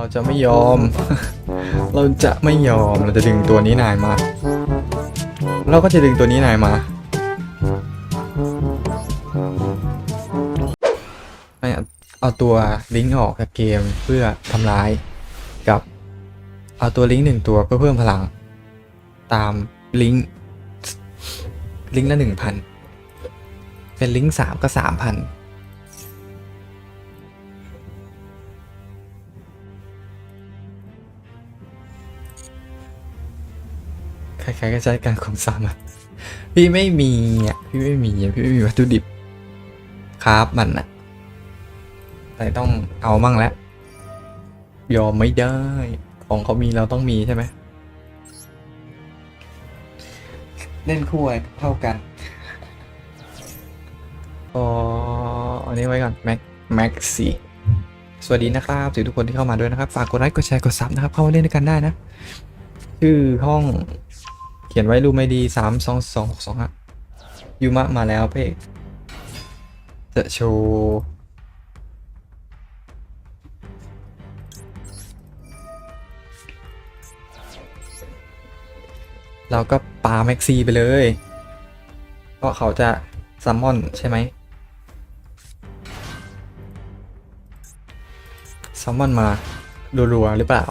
เราจะไม่ยอม เราจะไม่ยอม เราจะดึงตัวนี้นายมา เราก็จะดึงตัวนี้นายมาไม่เอาเอาตัวลิงก์ออกจากเกมเพื่อทำลายกับเอาตัวลิงก์หนึ่งตัวเพื่อเพิ่มพลัง ตามลิงก์ลิงก์ละหนึ่งพันเป็นลิงก์สามก็สามพัน ใครๆก็ใช้การคมซ้ำอะพี่ไม่มีอะพี่ไม่มีอะพี่ไม่มีวัตถุดิบครับมันอะแต่ต้องเอามั่งแล้วยอมไม่ได้ ของเขามีเราต้องมีใช่ไหมเล่นคู่อะไรเท่ากันอ๋ออันนี้ไว้ก่อนแม็กแม็กซี่สวัสดีนะครับสวัสดีทุกคนที่เข้ามาด้วยนะครับ ฝากกดไลค์กดแชร์กดซับนะครับ เข้ามาเล่นด้วยกันได้นะ ชื่อห้อง เขียนไว้รูไม่ดีสามสองสองหกสองฮะยูมะมาแล้วเพ่จะโชว์เราก็ปาแม็กซีไปเลย เพราะเขาจะซัมมอนใช่ไหมซัมมอนมารัวๆหรือเปล่า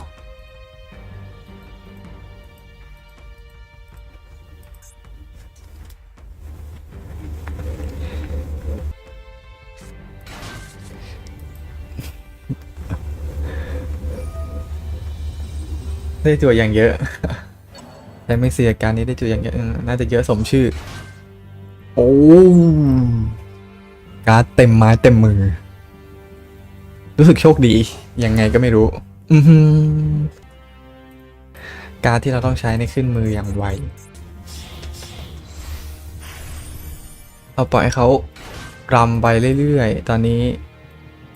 ได้จั่วอย่างเยอะแต่ไม่เสียการนี้ได้จั่วอย่างเยอะน่าจะเยอะสมชื่อ โอ้การ์ดเต็มไม้เต็มมือ รู้สึกโชคดี ยังไงก็ไม่รู้ อืการ์ดที่เราต้องใช้ในขึ้นมืออย่างไวเราปล่อยให้เขารำไปเรื่อยๆ ตอนนี้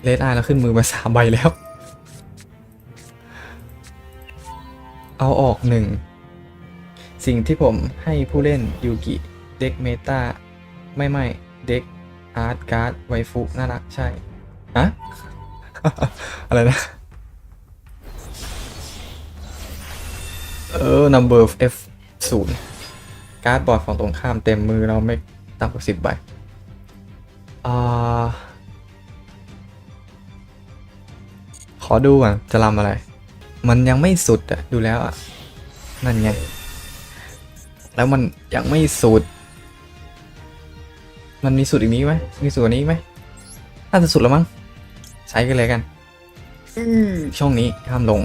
เลดไอเราขึ้นมือมาสามใบแล้ว เอาออกหนึ่งสิ่งที่ผมให้ผู้เล่นยูกิเด็กเมตาไม่ไม่เด็กอาร์ตการ์ดไวฟุน่ารักใช่อะอะไรนะ เออ number f ศูนย์การ์ดบอร์ดของตรงข้ามเต็มมือเราไม่ต่ำกว่าสิบใบอ่าขอดูก่อนจะรำอะไร มันยังไม่สุดอะดูแล้วอะนั่นไง แล้วมันยังไม่สุด มันมีสุดอีกนี้ไหมมีสุดกว่านี้อีกไหมน่าจะสุดแล้วมั้ง ใช้กันเลยกัน อื้อช่องนี้ห้ามลง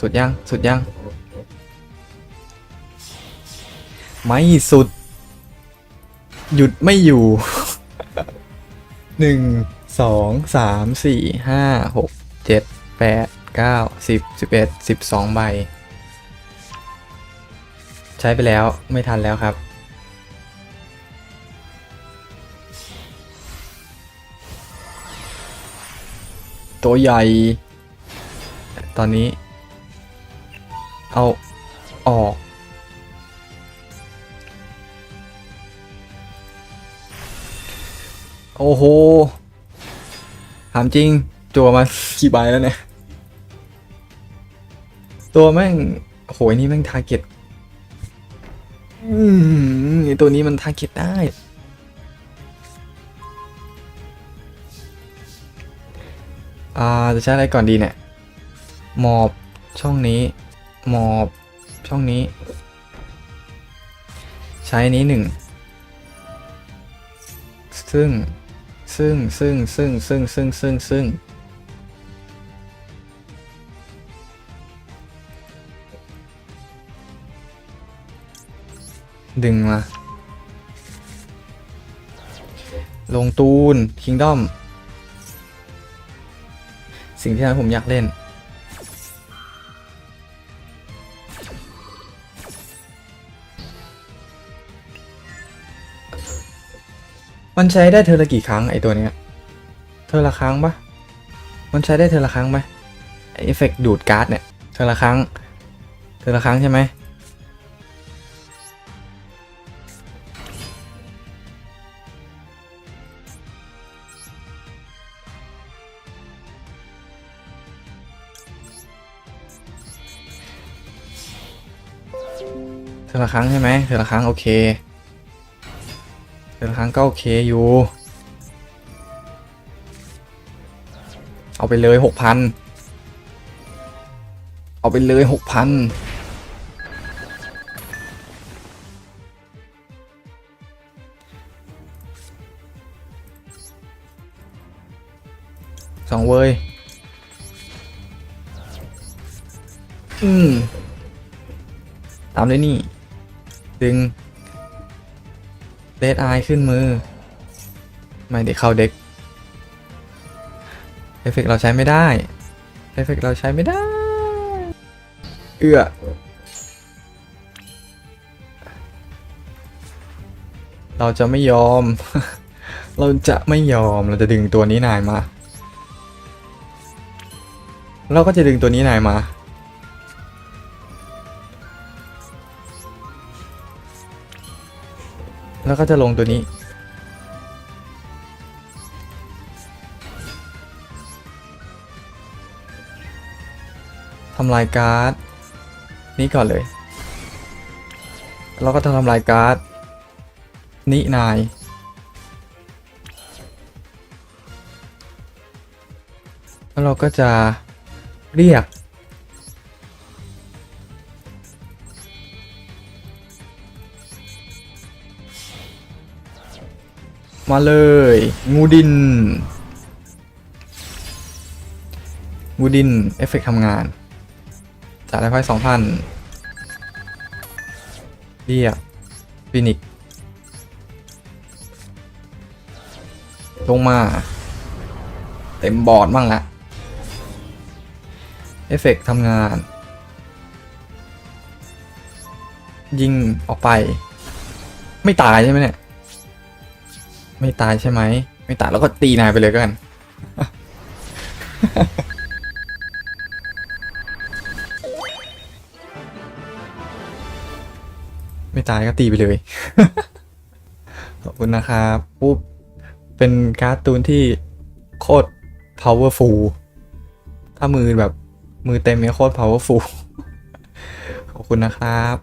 สุดยัง สุดยัง ไม่สุด หยุดไม่อยู่หนึ่งสองสามสี่ห้าหกเจ็ดแปดเก้าสิบสิบเอ็ดสิบสองใบ ใช้ไปแล้วไม่ทันแล้วครับ ตัวใหญ่ ตอนนี้ เอาออก โอ้โห ถามจริงจัวมากี่ใบแล้วเนี่ย ตัวแม่งโหยนี่แม่งทาร์เก็ตอืมตัวนี้มันทาร์เก็ตได้ อ่า จะใช้อะไรก่อนดีเนี่ย หมอบช่องนี้ หมอบช่องนี้ ใช้นี้หนึ่งซึ่ง ซึ่งซึ่งซึ่งซึ่งซึ่งซึ่งซึ่งดึงมา ลงตูนคิงดอม สิ่งที่นั้นผมอยากเล่น มันใช้ได้เธอละกี่ครั้งไอตัวเนี้ย เธอละครั้งปะมันใช้ได้เธอละครั้งไหมไอเอฟเฟกดูดการ์ดเนี่ย เธอละครั้ง เธอละครั้งใช่ไหมเธอละครั้งใช่ไหมเธอละครั้งโอเค ครั้งก็โอเคอยู่ เอาไปเลยหกพันเอาไปเลยหกพันสองเว้ย อืม ตามด้วยนี่ ดึง เดดไอขึ้นมือ ไม่ได้เข้าเด็กเอฟเฟกเราใช้ไม่ได้เอฟเฟกเราใช้ไม่ได้ เอื้อเราจะไม่ยอม เราจะไม่ยอม เราจะดึงตัวนี้นายมา เราก็จะดึงตัวนี้นายมา แล้วก็จะลงตัวนี้ ทำลายการ์ด นี้ก่อนเลย เราก็จะทำลายการ์ด นี้นาย แล้วเราก็จะเรียก มาเลย งูดิน งูดิน เอฟเฟกทำงานจ่ายได้ไพ่สองพันเรียกฟินิกลงมา เต็มบอร์ดบ้างละเอฟเฟกทำงาน ยิงออกไป ไม่ตายใช่ไหมเนี่ย ไม่ตายใช่ไหม ไม่ตายแล้วก็ตีนายไปเลยก็กัน ไม่ตายก็ตีไปเลย ขอบคุณนะครับปุ๊บเป็นการ์ตูนที่โคตร powerful ถ้ามือแบบมือเต็มเนี่ยโคตร powerful ขอบคุณนะครับ